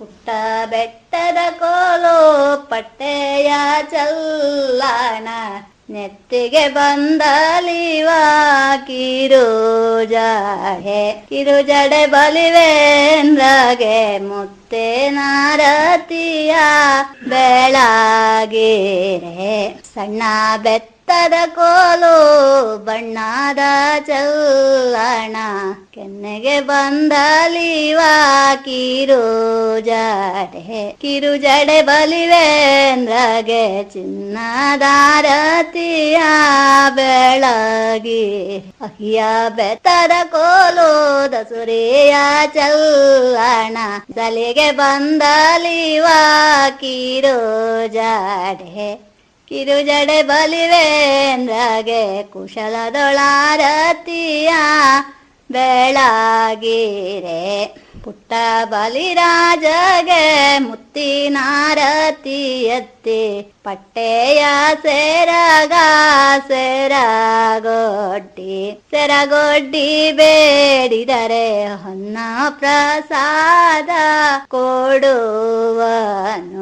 ಪುಟ್ಟ ಬೆಟ್ಟದ ಕೋಲು ಪಟ್ಟೆಯ ಚಲ್ಲಣ. ನೆತ್ತಿಗೆ ಬಂದಲಿವ ಕಿರುಜಡೆ ಕಿರುಜಡೆ ಬಲಿವೇಂದ್ರಗೆ ಮುತ್ತೆ ನಾರತಿಯ ಬೆಳಗಿರೆ. ಸಣ್ಣ ಬೆತ್ತದ ಕೋಲು ಬಣ್ಣದ ಚಲ್ಲಣ. ಕೆನ್ನೆಗೆ ಬಂದಲಿವ ಕಿರು ಜಡೆ ಬಲಿವೇಂದ್ರಗೆ ಚಿನ್ನದಾರತಿಯ ಬೆಳಗಿ. ಅಹಿಯ ಬೆತ್ತದ ಕೋಲು ದಸುರಿಯ ಚಲ್ಲಣ. ಸಲಿಗೆ ಬಂದಲಿವ ಕಿರುಜಡೆ ಕಿರುಜಡೆ ಬಲಿವೇಂದ್ರಗೆ ಕುಶಲದೊಳಾರತಿಯ ಬೆಳಗಿರೆ. ಪುಟ್ಟ ಬಲಿರಾಜಗೆ ಮುತ್ತಿನಾರತಿಯತ್ತಿ ಪಟ್ಟೆಯ ಸೆರಗ ಸೆರಗೊಡ್ಡಿ. ಸೆರಗೊಡ್ಡಿ ಬೇಡಿದರೆ ಹೊನ್ನ ಪ್ರಸಾದ ಕೊಡುವನು.